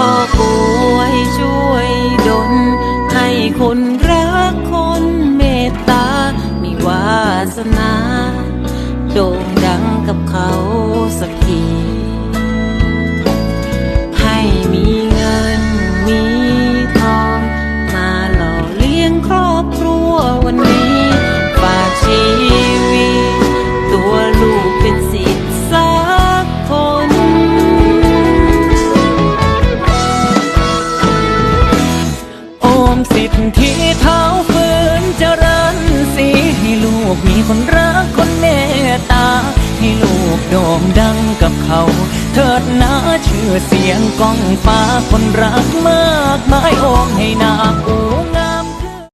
พ่อป่วยช่วยดลให้คนรักคนเมตตา มีวาสนา โด่งดังกับเขา สิทธิ์ที่เท้าฝืนเจริญสีให้ลูกมีคนรักคนเมตตา ให้ลูกโด่งดังกับเขา เถิดนะชื่อเสียงก้องฟ้าคนรักมากมายโอมให้นา